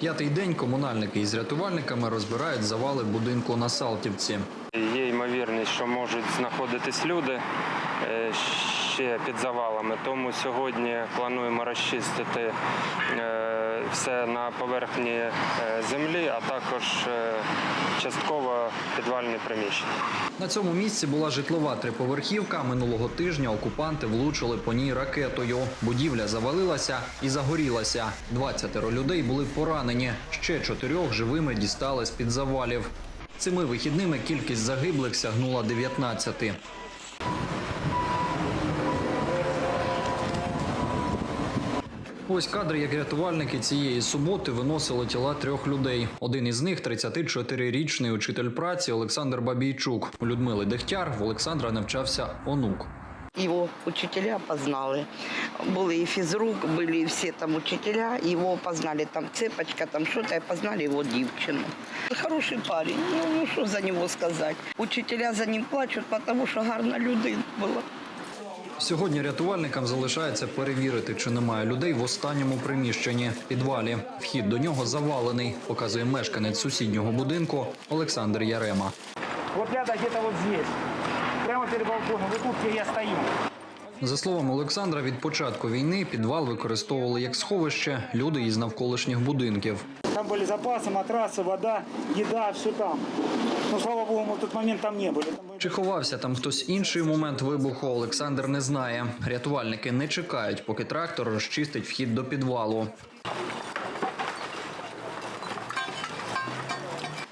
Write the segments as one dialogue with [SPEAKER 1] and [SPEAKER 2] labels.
[SPEAKER 1] П'ятий день комунальники із рятувальниками розбирають завали будинку на Салтівці.
[SPEAKER 2] Є ймовірність, що можуть знаходитись люди е, ще під завалами. Тому сьогодні плануємо розчистити е, все на поверхні е, землі, а також частково підвальне приміщення.
[SPEAKER 1] На цьому місці була житлова триповерхівка. Минулого тижня окупанти влучили по ній ракетою. Будівля завалилася і загорілася. 20 людей були поранені. Ще чотирьох живими дістали з під завалів. Цими вихідними кількість загиблих сягнула 19. Ось кадри, як рятувальники цієї суботи виносили тіла трьох людей. Один із них 34-річний учитель праці Олександр Бабійчук. У Людмили Дегтяр в Олександра навчався онук.
[SPEAKER 3] Его учителя познали. Були і фізрук, були всі там учителя, його познали, там цепочка, там що-то, і познали його дівчину. Хороший парень, ну, ну що за нього сказати. Учителя за ним плачуть, тому що гарна людина була.
[SPEAKER 1] Сьогодні рятувальникам залишається перевірити, чи немає людей в останньому приміщенні підвалі. Вхід до нього завалений, показує мешканець сусіднього будинку Олександр Ярема.
[SPEAKER 4] Вот рядом где-то. Прямо перед балконом. Вот тут, я стою.
[SPEAKER 1] За словами Олександра, від початку війни підвал використовували як сховище люди із навколишніх будинків.
[SPEAKER 4] Там были запасы, матрасы, вода, еда, все там. Но, слава богу, мы в тот момент там не были. Там были-
[SPEAKER 1] Чи ховався там хтось інший в момент вибуху, Олександр не знає. Рятувальники не чекають, поки трактор розчистить вхід до підвалу.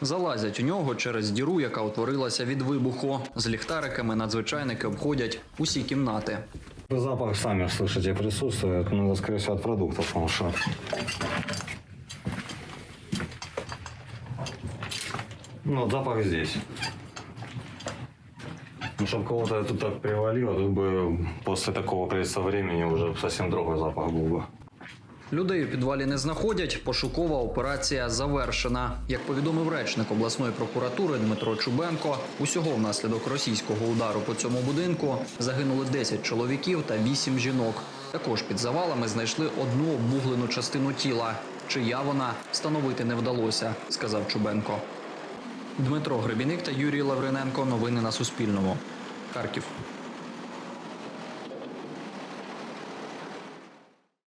[SPEAKER 1] Залазять у нього через діру, яка утворилася від вибуху. З ліхтариками надзвичайники обходять усі кімнати.
[SPEAKER 5] Запах, сами слышите, присутствует. Ну, это, скорее всего, от продуктов, потому что... Ну, вот запах здесь. Ну, чтобы кого-то тут так привалило, тут бы после такого количества времени уже совсем другой запах был бы.
[SPEAKER 1] Людей у підвалі не знаходять. Пошукова операція завершена. Як повідомив речник обласної прокуратури Дмитро Чубенко, усього внаслідок російського удару по цьому будинку загинули 10 чоловіків та 8 жінок. Також під завалами знайшли одну обуглену частину тіла. Чия вона встановити не вдалося, сказав Чубенко. Дмитро Гребіник та Юрій Лавриненко. Новини на Суспільному. Харків.